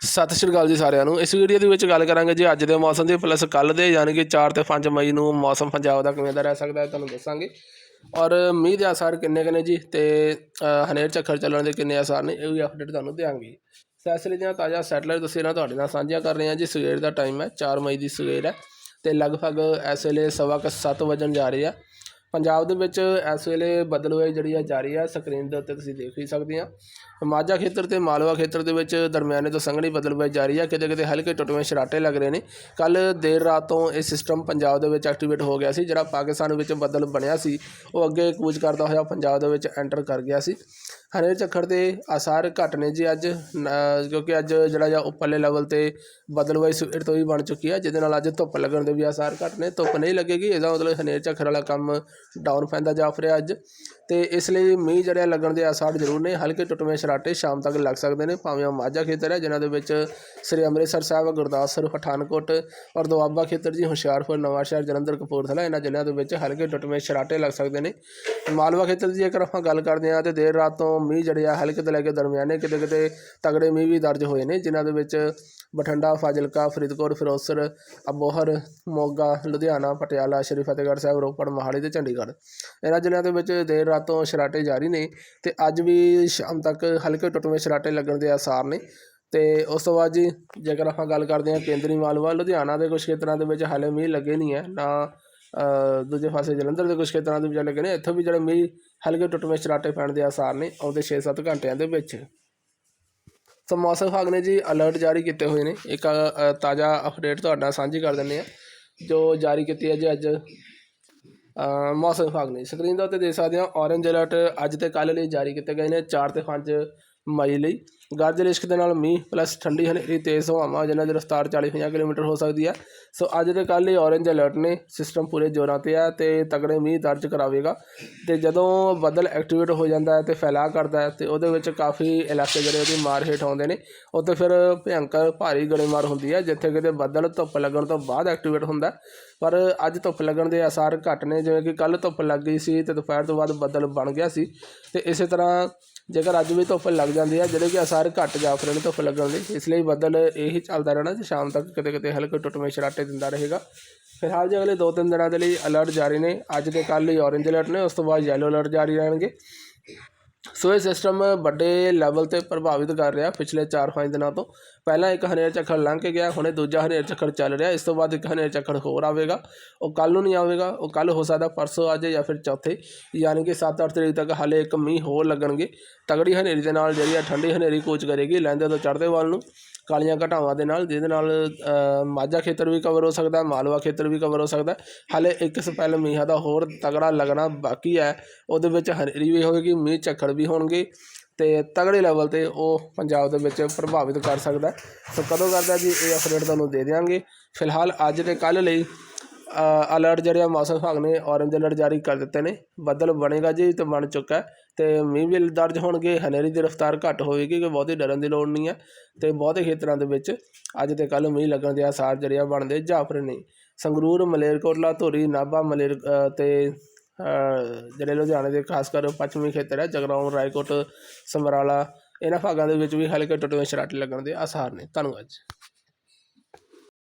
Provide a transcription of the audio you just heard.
ਸਤਿ ਸ਼੍ਰੀ ਅਕਾਲ ਜੀ ਸਾਰਿਆਂ ਨੂੰ। ਇਸ ਵੀਡੀਓ ਦੇ ਵਿੱਚ ਗੱਲ ਕਰਾਂਗੇ ਜੀ ਅੱਜ ਦੇ ਮੌਸਮ ਦੀ ਪਲੱਸ ਕੱਲ ਦੇ ਯਾਨੀ ਕਿ 4 ਤੇ 5 ਮਈ ਨੂੰ ਮੌਸਮ ਪੰਜਾਬ ਦਾ ਕਿਵੇਂ ਦਾ ਰਹਿ ਸਕਦਾ ਹੈ ਤੁਹਾਨੂੰ ਦੱਸਾਂਗੇ। ਔਰ ਮੀਂਹ ਦੇ ਅਸਰ ਕਿੰਨੇ ਕਿੰਨੇ ਜੀ ਤੇ ਹਨੇਰ ਝੱਖੜ ਚੱਲਣ ਦੇ ਕਿੰਨੇ ਅਸਰ ਨੇ, ਇਹ ਵੀ ਅਪਡੇਟ ਤੁਹਾਨੂੰ ਦਿਆਂਗੇ। ਫੈਸਲੇ ਦੀਆਂ ਤਾਜ਼ਾ ਸੈਟਲਾਈਟ ਤਸਵੀਰਾਂ ਤੁਹਾਡੇ ਨਾਲ ਸਾਂਝੀਆਂ ਕਰ ਰਹੇ ਹਾਂ ਜੀ, ਸਵੇਰ ਦਾ ਟਾਈਮ ਹੈ 4 ਮਈ ਦੀ ਸਵੇਰ ਹੈ ਤੇ ਲਗਭਗ ਇਸ ਵੇਲੇ ਸਵਾ ਕ ਸੱਤ ਵਜਣ ਜਾ ਰਹੀ ਆ। ਪੰਜਾਬ ਦੇ ਵਿੱਚ ਇਸ ਵੇਲੇ ਬਦਲਵਾਈ ਜਿਹੜੀ ਆ ਜਾਰੀ ਆ ਸਕਰੀਨ ਦੇ ਉੱਤੇ ਤੁਸੀਂ ਦੇਖ ਹੀ ਸਕਦੇ ਆ। ਮਾਝਾ ਖੇਤਰ ਤੇ ਮਾਲਵਾ ਖੇਤਰ ਦੇ ਵਿੱਚ ਦਰਮਿਆਨੇ ਤੋਂ ਸੰਘਣੀ ਬਦਲਵਾਈ ਜਾਰੀ ਆ, ਕਿਤੇ ਕਿਤੇ ਹਲਕੇ ਟੁੱਟਵੇਂ ਸ਼ਰਾਟੇ ਲੱਗ ਰਹੇ ਨੇ। ਕੱਲ ਦੇਰ ਰਾਤ ਤੋਂ ਇਹ ਸਿਸਟਮ ਪੰਜਾਬ ਦੇ ਵਿੱਚ ਐਕਟੀਵੇਟ ਹੋ ਗਿਆ ਸੀ, ਜਿਹੜਾ ਪਾਕਿਸਤਾਨ ਵਿੱਚ ਬਦਲ ਬਣਿਆ ਸੀ, ਉਹ ਅੱਗੇ ਕੂਚ ਕਰਦਾ ਹੋਇਆ ਪੰਜਾਬ ਦੇ ਵਿੱਚ ਐਂਟਰ ਕਰ ਗਿਆ ਸੀ। ਹਨੇਰ ਝੱਖੜ ਦੇ ਆਸਾਰ ਘੱਟ ਨੇ ਜੀ ਅੱਜ ਕਿਉਂਕਿ ਅੱਜ ਜਿਹੜਾ ਜਾਂ ਉੱਪਰਲੇ ਲੈਵਲ ਤੇ ਬਦਲਵਾਈ ਸਵੇਰ ਤੋਂ ਹੀ ਬਣ ਚੁੱਕੀ ਹੈ ਜਿਹਦੇ ਨਾਲ ਅੱਜ ਧੁੱਪ ਲੱਗਣ ਦੇ ਵੀ ਆਸਾਰ ਘੱਟ ਨੇ। ਧੁੱਪ ਨਹੀਂ ਲੱਗੇਗੀ, ਇਹਦਾ ਮਤਲਬ ਹਨੇਰ ਝੱਖੜ ਵਾਲਾ ਕੰਮ ਡਾਊਨ ਪੈਂਦਾ ਜਾ ਰਿਹਾ ਅੱਜ। ਤੇ ਇਸ ਲਈ ਮੀਂਹ ਜਿਹੜਾ ਲੱਗਣ ਦੇ ਆਸਾਰ ਜ਼ਰੂਰ ਨੇ। ਹਲਕੇ ਟੁੱਟਵੇਂ ਸ਼ਰਾਟੇ ਸ਼ਾਮ ਤੱਕ ਲੱਗ ਸਕਦੇ ਨੇ। ਭਾਵੇਂ ਉਹ ਮਾਝਾ ਖੇਤਰ ਹੈ, ਜਿਨ੍ਹਾਂ ਦੇ ਵਿੱਚ ਸ੍ਰੀ ਅੰਮ੍ਰਿਤਸਰ ਸਾਹਿਬ ਗੁਰਦਾਸਪੁਰ ਪਠਾਨਕੋਟ ਔਰ ਦੁਆਬਾ ਖੇਤਰ ਜੀ, ਹੁਸ਼ਿਆਰਪੁਰ, ਨਵਾਂਸ਼ਹਿਰ, ਜਲੰਧਰ, ਕਪੂਰਥਲਾ ਇਹਨਾਂ ਜ਼ਿਲ੍ਹਿਆਂ ਦੇ ਵਿੱਚ ਹਲਕੇ ਟੁੱਟਵੇਂ ਸ਼ਰਾਟੇ ਲੱਗ ਸਕਦੇ ਨੇ। ਮਾਲਵਾ ਖੇਤਰ ਦੀ ਜੇਕਰ ਆਪਾਂ ਗੱਲ ਕਰਦੇ ਹਾਂ ਤੇ ਦੇਰ ਰਾਤ ਤੋਂ ਮੀਂਹ ਜਿਹੜੇ ਆ ਹਲਕੇ ਤੋਂ ਲੈ ਕੇ ਦਰਮਿਆਨੇ ਕਿਤੇ ਕਿਤੇ ਤਗੜੇ ਮੀਂਹ ਵੀ ਦਰਜ ਹੋਏ ਨੇ, ਜਿਨ੍ਹਾਂ ਦੇ ਵਿੱਚ ਬਠਿੰਡਾ, ਫਾਜ਼ਿਲਕਾ, ਫਰੀਦਕੋਟ ਫਿਰੋਜ਼ਸਰ ਅਬੋਹਰ, ਮੋਗਾ, ਲੁਧਿਆਣਾ, ਪਟਿਆਲਾ, ਸ਼੍ਰੀ ਫਤਿਹਗੜ੍ਹ ਸਾਹਿਬ, ਰੋਪੜ, ਮੋਹਾਲੀ ਤੇ ਚੰਡੀਗੜ੍ਹ। ਇਹਨਾਂ ਜ਼ਿਲ੍ਹਿਆਂ ਦੇ ਵਿੱਚ ਦੇਰ ਰਾਤ ਤੋਂ ਸ਼ਰਾਟੇ ਜਾਰੀ ਨੇ ਤੇ ਅੱਜ ਵੀ ਸ਼ਾਮ ਤੱਕ ਹਲਕੇ ਟੁੱਟਵੇਂ ਸ਼ਰਾਟੇ ਲੱਗਣ ਦੇ ਆਸਾਰ ਨੇ। ਤੇ ਉਸ ਤੋਂ ਬਾਅਦ ਜੀ ਜੇਕਰ ਆਪਾਂ ਗੱਲ ਕਰਦੇ ਹਾਂ ਕੇਂਦਰੀ ਮਾਲਵਾ, ਲੁਧਿਆਣਾ ਦੇ ਕੁਝ ਖੇਤਰਾਂ ਦੇ ਵਿੱਚ ਹਾਲੇ ਮੀਂਹ ਲੱਗੇ ਨਹੀਂ ਹੈ, ਨਾ ਦੂਜੇ ਪਾਸੇ ਜਲੰਧਰ ਦੇ ਕੁਝ ਖੇਤਰਾਂ ਦੇ ਵਿੱਚ ਲੱਗੇ ਨੇ ਇੱਥੋਂ ਵੀ ਜਿਹੜੇ ਮੀਂਹ ਹਲਕੇ ਟੁੱਟਵੇਂ ਸ਼ਰਾਟੇ ਪੈਣ ਦੇ ਆਸਾਰ ਨੇ, ਆਉਂਦੇ 6-7 ਘੰਟਿਆਂ ਦੇ ਵਿੱਚ। ਸੋ ਮੌਸਮ ਵਿਭਾਗ ਨੇ ਜੀ ਅਲਰਟ ਜਾਰੀ ਕੀਤੇ ਹੋਏ ਨੇ। ਇੱਕ ਤਾਜ਼ਾ ਅਪਡੇਟ ਤੁਹਾਡੇ ਨਾਲ ਸਾਂਝੀ ਕਰ ਦਿੰਦੇ ਆ, ਜੋ ਜਾਰੀ ਕੀਤੀ ਹੈ ਜੀ ਅੱਜ। ਮੌਸਮ ਵਿਭਾਗ ਨੇ ਸਕਰੀਨ ਦੇ ਉੱਤੇ ਦੇਖ ਸਕਦੇ ਹੋ ਔਰੇਂਜ ਅਲਰਟ ਅੱਜ ਤੇ ਕੱਲ੍ਹ ਲਈ ਜਾਰੀ ਕੀਤੇ ਗਏ ਨੇ 4 ਤੇ 5 ਮਈ ਲਈ। ਗਰਜ ਰਿਸ਼ਕ ਦੇ ਨਾਲ ਮੀਂਹ ਪਲੱਸ ਠੰਡੀ ਹਨੇਰੀ ਤੇਜ਼ ਹਵਾਵਾਂ, ਜਿਨ੍ਹਾਂ ਦੀ ਰਫ਼ਤਾਰ 40-50 ਕਿਲੋਮੀਟਰ ਹੋ ਸਕਦੀ ਹੈ। ਸੋ ਅੱਜ ਦੇ ਕੱਲ੍ਹ ਲਈ ਔਰੇਂਜ ਅਲਰਟ ਨੇ ਸਿਸਟਮ ਪੂਰੇ ਜ਼ੋਰਾਂ ਤੇ ਹੈ ਤੇ ਤਗੜੇ ਮੀਂਹ ਦਰਜ ਕਰਾਵੇਗਾ। ਤੇ ਜਦੋਂ ਬੱਦਲ ਐਕਟੀਵੇਟ ਹੋ ਜਾਂਦਾ ਹੈ ਤੇ ਫੈਲਾਅ ਕਰਦਾ ਹੈ ਤੇ ਉਹਦੇ ਵਿੱਚ ਕਾਫੀ ਇਲਾਕੇ ਜਿਹੜੇ ਉਹਦੀ ਮਾਰ ਹੇਠ ਆਉਂਦੇ ਨੇ, ਉੱਥੇ ਫਿਰ ਭਿਅੰਕਰ ਭਾਰੀ ਗੜੇਮਾਰ ਹੁੰਦੀ ਹੈ, ਜਿੱਥੇ ਕਿਤੇ ਬੱਦਲ ਧੁੱਪ ਲੱਗਣ ਤੋਂ ਬਾਅਦ ਐਕਟੀਵੇਟ ਹੁੰਦਾ ਪਰ ਅੱਜ ਧੁੱਪ ਲੱਗਣ ਦੇ ਆਸਾਰ ਘੱਟ ਨੇ, ਜਿਵੇਂ ਕਿ ਕੱਲ ਧੁੱਪ ਲੱਗ ਗਈ ਸੀ ਤੇ ਦੁਪਹਿਰ ਤੋਂ ਬਾਅਦ ਬੱਦਲ ਬਣ ਗਿਆ ਸੀ। ਤੇ ਇਸੇ ਤਰ੍ਹਾਂ ਜੇਕਰ ਅੱਜ ਵੀ ਧੁੱਪ ਲੱਗ ਜਾਂਦੀ ਹੈ, ਜਿਹੜੇ ਕਿ ਆਸਾਰ ਘੱਟ ਜਾਫਰੇ ਨੇ ਧੁੱਪ ਲੱਗਣ ਦੇ। ਇਸ ਲਈ ਬੱਦਲ ਇਹੀ ਚੱਲਦਾ ਰਹਿਣਾ ਤੇ ਸ਼ਾਮ ਤੱਕ ਕਿਤੇ ਕਿਤੇ ਹਲਕੇ ਟੁੱਟਵੇਂ ਸ਼ਰਾਟੇ ਦਿੰਦਾ ਰਹੇਗਾ। ਫਿਲਹਾਲ ਜੇ ਅਗਲੇ ਦੋ ਤਿੰਨ ਦਿਨਾਂ ਦੇ ਲਈ ਅਲਰਟ ਜਾਰੀ ਨੇ। ਅੱਜ ਤੇ ਕੱਲ੍ਹ ਲਈ ਔਰੇਂਜ ਅਲਰਟ ਨੇ, ਉਸ ਤੋਂ ਬਾਅਦ ਯੈਲੋ ਅਲਰਟ ਜਾਰੀ ਰਹਿਣਗੇ। ਸੋ ਇਹ ਸਿਸਟਮ ਵੱਡੇ ਲੈਵਲ ਤੇ ਪ੍ਰਭਾਵਿਤ ਕਰ ਰਿਹਾ ਪਿਛਲੇ 4-5 ਦਿਨਾਂ ਤੋਂ। ਪਹਿਲਾਂ ਇੱਕ ਹਨੇਰ ਝੱਖੜ ਲੰਘ ਕੇ ਗਿਆ, ਹੁਣੇ ਦੂਜਾ ਹਨੇਰ ਝੱਖੜ ਚੱਲ ਰਿਹਾ। ਇਸ ਤੋਂ ਬਾਅਦ ਇੱਕ ਹਨੇਰ ਝੱਖੜ ਹੋਰ ਆਵੇਗਾ। ਉਹ ਕੱਲ ਨੂੰ ਨਹੀਂ ਆਵੇਗਾ, ਉਹ ਕੱਲ ਹੋ ਸਕਦਾ ਪਰਸੋਂ ਆ ਜਾਏ ਜਾਂ ਫਿਰ ਚੌਥੇ। ਯਾਨੀ ਕਿ 7-8 ਤਰੀਕ ਤੱਕ ਹਾਲੇ ਇੱਕ ਮੀਂਹ ਹੋਰ ਲੱਗਣਗੇ। ਤਗੜੀ ਹਨੇਰੀ ਦੇ ਨਾਲ ਜਿਹੜੀ ਆ ਠੰਡੀ ਹਨੇਰੀ ਕੂਚ ਕਰੇਗੀ ਲਹਿੰਦੇ ਤੋਂ ਚੜ੍ਹਦੇ ਵੱਲ ਨੂੰ। ਕਾਲੀਆਂ ਘਟਾਵਾਂ ਦੇ ਨਾਲ, ਜਿਹਦੇ ਨਾਲ ਮਾਝਾ ਖੇਤਰ ਵੀ ਕਵਰ ਹੋ ਸਕਦਾ, ਮਾਲਵਾ ਖੇਤਰ ਵੀ ਕਵਰ ਹੋ ਸਕਦਾ। ਹਾਲੇ ਇੱਕ ਸਪੈਲ ਮੀਂਹਾਂ ਦਾ ਹੋਰ ਤਗੜਾ ਲੱਗਣਾ ਬਾਕੀ ਹੈ। ਉਹਦੇ ਵਿੱਚ ਹਨੇਰੀ ਵੀ ਹੋਵੇਗੀ ਮੀਂਹ ਝੱਖੜ ਵੀ ਹੋਣਗੇ ਤੇ ਤਗੜੇ ਲੈਵਲ ਤੇ ਉਹ ਪੰਜਾਬ ਦੇ ਵਿੱਚ ਪ੍ਰਭਾਵਿਤ ਕਰ ਸਕਦਾ ਸੋ ਕਦੋਂ ਕਰਦਾ ਜੀ, ਇਹ ਅਪਡੇਟ ਤੁਹਾਨੂੰ ਦੇ ਦਿਆਂਗੇ। ਫਿਲਹਾਲ ਅੱਜ ਤੇ ਕੱਲ ਲਈ ਅਲਰਟ ਜਿਹੜਾ ਮੌਸਮ ਵਿਭਾਗ ਨੇ ਔਰੇਂਜ ਅਲਰਟ ਜਾਰੀ ਕਰ ਦਿੱਤੇ ਨੇ। ਬੱਦਲ ਬਣੇਗਾ ਜੀ ਤੇ ਬਣ ਚੁੱਕਾ ਅਤੇ ਮੀਂਹ ਵੀ ਦਰਜ ਹੋਣਗੇ, ਹਨੇਰੀ ਦੀ ਰਫ਼ਤਾਰ ਘੱਟ ਹੋਵੇਗੀ ਕਿ ਬਹੁਤੀ ਡਰਨ ਦੀ ਲੋੜ ਨਹੀਂ ਹੈ ਅਤੇ ਬਹੁਤੇ ਖੇਤਰਾਂ ਦੇ ਵਿੱਚ ਅੱਜ ਅਤੇ ਕੱਲ੍ਹ ਮੀਂਹ ਲੱਗਣ ਦੇ ਆਸਾਰ ਜਿਹੜੇ ਆ ਬਣਦੇ ਜਾਫਰ ਨੇ। ਸੰਗਰੂਰ, ਮਲੇਰਕੋਟਲਾ, ਧੂਰੀ, ਨਾਭਾ, ਮਲੇਰ ਅਤੇ ਜਿਹੜੇ ਲੁਧਿਆਣੇ ਦੇ ਖਾਸ ਕਰ ਪੱਛਮੀ ਖੇਤਰ ਹੈ, ਜਗਰਾਉਂ, ਰਾਏਕੋਟ, ਸਮਰਾਲਾ, ਇਹਨਾਂ ਭਾਗਾਂ ਦੇ ਵਿੱਚ ਵੀ ਹਲਕੇ ਟੁੱਟਵੇਂ ਸ਼ਰਾਟੇ ਲੱਗਣ ਦੇ ਆਸਾਰ ਨੇ। ਧੰਨਵਾਦ ਜੀ।